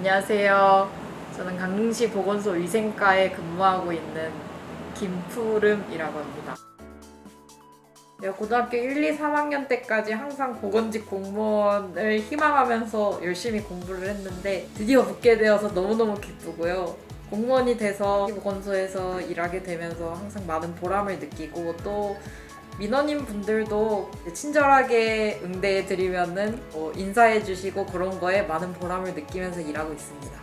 안녕하세요. 저는 강릉시 보건소 위생과에 근무하고 있는 김푸름이라고 합니다. 내가 고등학교 1, 2, 3학년 때까지 항상 보건직 공무원을 희망하면서 열심히 공부를 했는데 드디어 붙게 되어서 너무너무 기쁘고요. 공무원이 돼서 보건소에서 일하게 되면서 항상 많은 보람을 느끼고 또 민원인 분들도 친절하게 응대해 드리면은 뭐 인사해 주시고 그런 거에 많은 보람을 느끼면서 일하고 있습니다.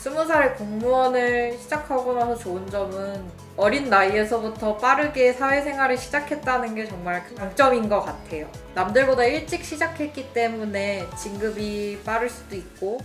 스무 살 공무원을 시작하고 나서 좋은 점은 어린 나이에서부터 빠르게 사회생활을 시작했다는 게 정말 큰 장점인 것 같아요. 남들보다 일찍 시작했기 때문에 진급이 빠를 수도 있고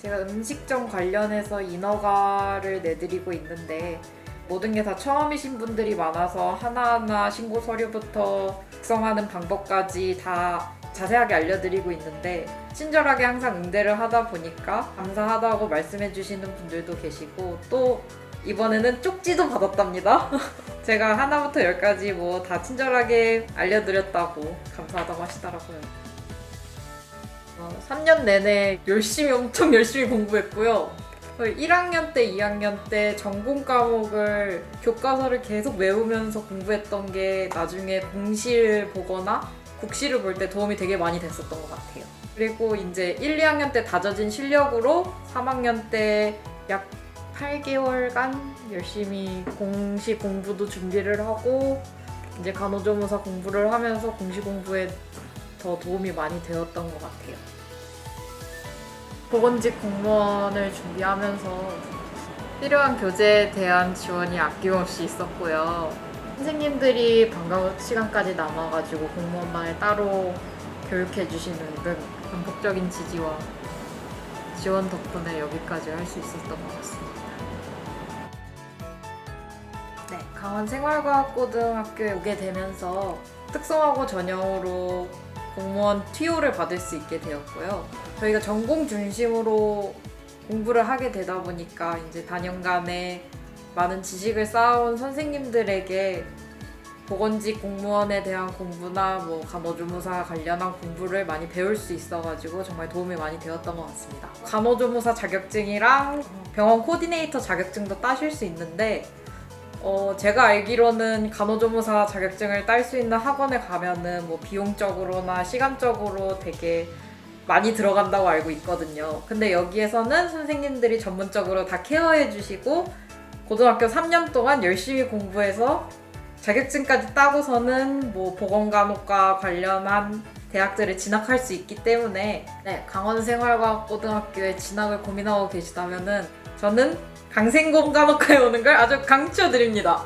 제가 음식점 관련해서 인허가를 내드리고 있는데 모든 게 다 처음이신 분들이 많아서 하나하나 신고 서류부터 작성하는 방법까지 다 자세하게 알려드리고 있는데 친절하게 항상 응대를 하다 보니까 감사하다고 말씀해 주시는 분들도 계시고 또 이번에는 쪽지도 받았답니다. 제가 하나부터 열까지 뭐 다 친절하게 알려드렸다고 감사하다고 하시더라고요. 어, 3년 내내 열심히 엄청 열심히 공부했고요. 1학년 때, 2학년 때 전공 과목을 교과서를 계속 외우면서 공부했던 게 나중에 공시를 보거나 국시를 볼 때 도움이 되게 많이 됐었던 것 같아요. 그리고 이제 1, 2학년 때 다져진 실력으로 3학년 때 약 8개월간 열심히 공시 공부도 준비를 하고 이제 간호조무사 공부를 하면서 공시 공부에 더 도움이 많이 되었던 것 같아요. 보건직 공무원을 준비하면서 필요한 교재에 대한 지원이 아낌없이 있었고요. 선생님들이 방과 후 시간까지 남아가지고 공무원반을 따로 교육해 주시는 등 반복적인 지지와 지원 덕분에 여기까지 할 수 있었던 것 같습니다. 네, 강원 생활과학고등학교에 오게 되면서 특성화고 전형으로 공무원 TO를 받을 수 있게 되었고요. 저희가 전공 중심으로 공부를 하게 되다 보니까 이제 단연간에 많은 지식을 쌓아온 선생님들에게 보건직 공무원에 대한 공부나 뭐 간호조무사 관련한 공부를 많이 배울 수 있어가지고 정말 도움이 많이 되었던 것 같습니다. 간호조무사 자격증이랑 병원 코디네이터 자격증도 따실 수 있는데 어, 제가 알기로는 간호조무사 자격증을 딸 수 있는 학원에 가면은 뭐 비용적으로나 시간적으로 되게 많이 들어간다고 알고 있거든요. 근데 여기에서는 선생님들이 전문적으로 다 케어해 주시고 고등학교 3년 동안 열심히 공부해서 자격증까지 따고서는 뭐 보건간호과 관련한 대학들을 진학할 수 있기 때문에 네, 강원생활과학고등학교에 진학을 고민하고 계시다면은 저는 강생공간호과에 오는 걸 아주 강추드립니다.